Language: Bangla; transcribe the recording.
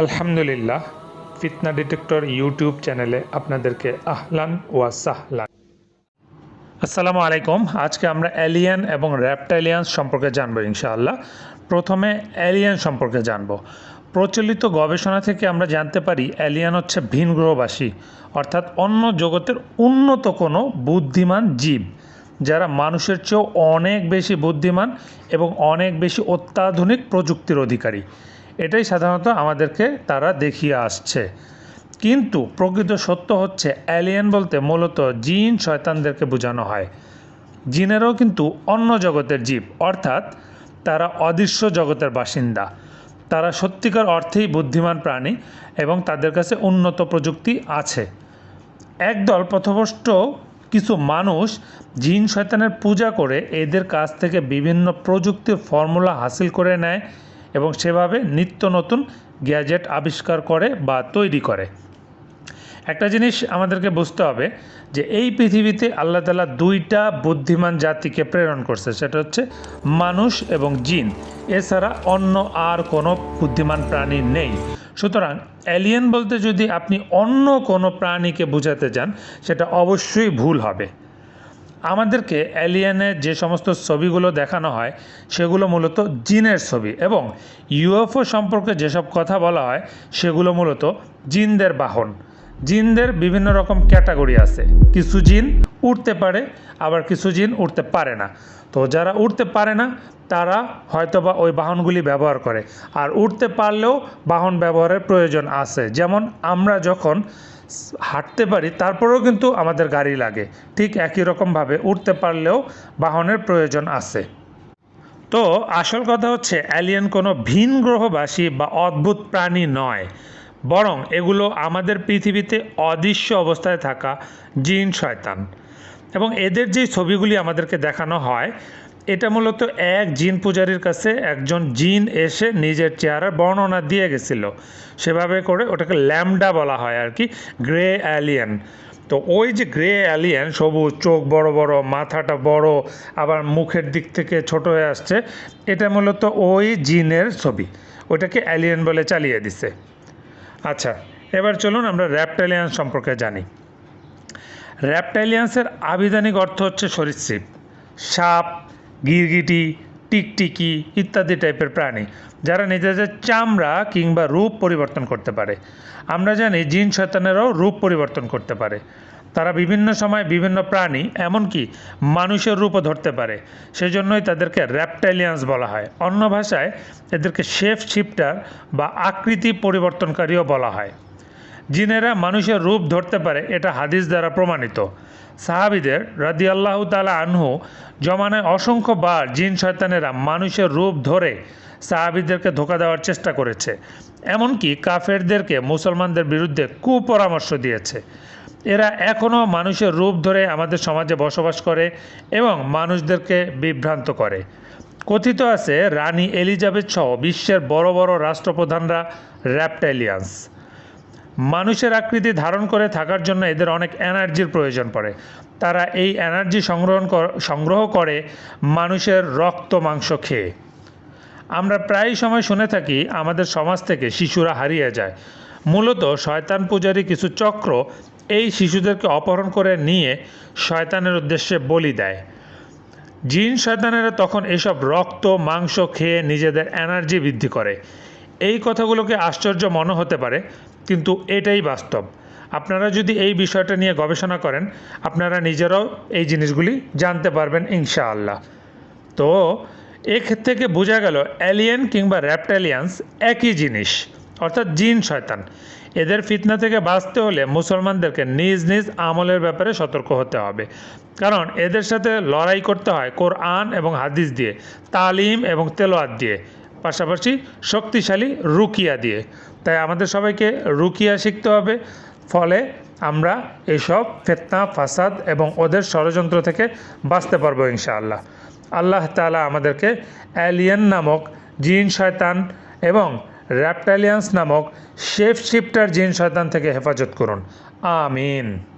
আলহামদুলিল্লাহ, ফিতনা ডিটেক্টর ইউটিউব চ্যানেলে আপনাদেরকে আহলান ওয়া সাহলান। আসসালামু আলাইকুম, আজকে আমরা অ্যালিয়ান এবং র্যাপটাইলিয়ান্স সম্পর্কে জানব ইনশাআল্লাহ। প্রথমে অ্যালিয়ান সম্পর্কে জানব। প্রচলিত গবেষণা থেকে আমরা জানতে পারি অ্যালিয়ান হচ্ছে ভিন গ্রহবাসী অর্থাৎ অন্য জগতের উন্নত কোনো বুদ্ধিমান জীব, যারা মানুষের চেয়েও অনেক বেশি বুদ্ধিমান এবং অনেক বেশি অত্যাধুনিক প্রযুক্তির অধিকারী। এটাই সাধারণত আমাদেরকে তারা দেখিয়ে আসছে। কিন্তু প্রকৃত সত্য হচ্ছে অ্যালিয়েন বলতে মূলত জিন শয়তানদেরকে বোঝানো হয়। জিনেরও কিন্তু অন্য জগতের জীব, অর্থাৎ তারা অদৃশ্য জগতের বাসিন্দা। তারা সত্যিকার অর্থেই বুদ্ধিমান প্রাণী এবং তাদের কাছে উন্নত প্রযুক্তি আছে। একদল পথভ্রষ্ট কিছু মানুষ জিন শয়তানের পূজা করে এদের কাছ থেকে বিভিন্ন প্রযুক্তির ফর্মুলা হাসিল করে নেয় এবং সেভাবে নিত্য নতুন গ্যাজেট আবিষ্কার করে বা তৈরি করে। একটা জিনিস আমাদেরকে বুঝতে হবে যে এই পৃথিবীতে আল্লাহ তালা দুইটা বুদ্ধিমান জাতিকে প্রেরণ করছে, সেটা হচ্ছে মানুষ এবং জিন। এছাড়া অন্য আর কোনো বুদ্ধিমান প্রাণী নেই। সুতরাং অ্যালিয়েন বলতে যদি আপনি অন্য কোনো প্রাণীকে বোঝাতে যান সেটা অবশ্যই ভুল হবে। আমাদেরকে অ্যালিয়েনের যে সমস্ত ছবিগুলো দেখানো হয়, সেগুলো মূলত জিনের ছবি এবং ইউএফও সম্পর্কে যেসব কথা বলা হয়, সেগুলো মূলত জিনদের বাহন। জিনদের বিভিন্ন রকম ক্যাটাগরি আছে। কিছু জিন উঠতে পারে, আবার কিছু জিন উঠতে পারে না। তো যারা উঠতে পারে না, তারা হয়তোবা ওই বাহনগুলি ব্যবহার করে। আর উঠতে পারলেও বাহন ব্যবহারের প্রয়োজন আছে। যেমন আমরা যখন হাঁটতে পারি, তারপরেও কিন্তু আমাদের গাড়ি লাগে। ঠিক একই রকমভাবে উঠতে পারলেও বাহনের প্রয়োজন আছে। তো আসল কথা হচ্ছে অ্যালিয়েন কোনো ভিন গ্রহবাসী বা অদ্ভুত প্রাণী নয়। বরং এগুলো আমাদের পৃথিবীতে অদৃশ্য অবস্থায় থাকা জিন, শয়তান। এবং এদের যে ছবিগুলি আমাদেরকে দেখানো হয় এটা মূলত এক জিন পূজারীর কাছে একজন জিন এসে নিজের চেহারার বর্ণনা দিয়ে গেছিল। সেভাবে করে ওটাকে ল্যামডা বলা হয় আর কি, গ্রে অ্যালিয়েন। তো ওই যে গ্রে অ্যালিয়েন, সবুজ চোখ বড় বড়, মাথাটা বড়, আবার মুখের দিক থেকে ছোট হয়ে আসছে, এটা মূলত ওই জিনের ছবি। ওটাকে অ্যালিয়েন বলে চালিয়ে দিছে। আচ্ছা এবার চলুন আমরা র্যাপটাইলিয়ান সম্পর্কে জানি। র্যাপটাইলিয়ান্সের আবিধানিক অর্থ হচ্ছে সরীসৃপ, সাপ গিরগিটি, টিকটিকি ইত্যাদি টাইপের প্রাণী, যারা নিজেদের চামড়া কিংবা রূপ পরিবর্তন করতে পারে। আমরা জানি জিন শয়তানেরাও রূপ পরিবর্তন করতে পারে। তারা বিভিন্ন সময় বিভিন্ন প্রাণী, এমনকি মানুষের রূপও ধরতে পারে। সেজন্যই তাদেরকে র্যাপটাইলিয়ান্স বলা হয়। অন্য ভাষায় এদেরকে শেফ শিফটার বা আকৃতি পরিবর্তনকারীও বলা হয়। জিনেরা মানুষের রূপ ধরতে পারে, এটা হাদিস দ্বারা প্রমাণিত। সাহাবিদের রাদি আল্লাহ তালা আনহু জমানায় অসংখ্যবার জিন শয়তানেরা মানুষের রূপ ধরে সাহাবিদেরকে ধোকা দেওয়ার চেষ্টা করেছে। এমনকি কাফেরদেরকে মুসলমানদের বিরুদ্ধে কুপরামর্শ দিয়েছে। এরা এখনও মানুষের রূপ ধরে আমাদের সমাজে বসবাস করে এবং মানুষদেরকে বিভ্রান্ত করে। কথিত আছে, রানী এলিজাবেথ সহ বিশ্বের বড় বড় রাষ্ট্রপ্রধানরা র্যাপটাইলিয়ান্স। মানুষের আকৃতি ধারণ করে থাকার জন্য এদের অনেক এনার্জির প্রয়োজন পড়ে। তারা এই এনার্জি সংগ্রহ সংগ্রহ করে মানুষের রক্ত, মাংস খেয়ে। আমরা প্রায় সময় শুনে থাকি, আমাদের সমাজ থেকে শিশুরা হারিয়ে যায়। মূলত শয়তান পূজারী কিছু চক্র এই শিশুদেরকে অপহরণ করে নিয়ে শয়তানের উদ্দেশ্যে বলি দেয়। জিন শয়তানেরা তখন এসব রক্ত, মাংস খেয়ে নিজেদের এনার্জি বৃদ্ধি করে। এই কথাগুলোকে আশ্চর্য মনে হতে পারে, কিন্তু এটাই বাস্তব। আপনারা যদি এই বিষয়টা নিয়ে গবেষণা করেন, আপনারা নিজেরাও এই জিনিসগুলি জানতে পারবেন ইনশাআল্লাহ। তো এর থেকে বোঝা গেল, অ্যালিয়েন কিংবা র্যাপটালিয়ান্স একই জিনিস, অর্থাৎ জিন শয়তান। এদের ফিতনা থেকে বাঁচতে হলে মুসলমানদেরকে নিজ নিজ আমলের ব্যাপারে সতর্ক হতে হবে। কারণ এদের সাথে লড়াই করতে হয় কোরআন এবং হাদিস দিয়ে, তালিম এবং তেলোয়াত দিয়ে। পাশাপাশি শক্তিশালী রুকিয়া দিয়ে। তাই আমাদের সবাইকে রুকিয়া শিখতে হবে। ফলে আমরা এইসব ফেতনা, ফাসাদ এবং ওদের ষড়যন্ত্র থেকে বাঁচতে পারব ইনশাআল্লাহ। আল্লাহ তালা আমাদেরকে অ্যালিয়েন নামক জিন শয়তান এবং র্যাপটালিয়ান্স নামক শেফ শিফটার জিন শয়তান থেকে হেফাজত করুন। আমিন।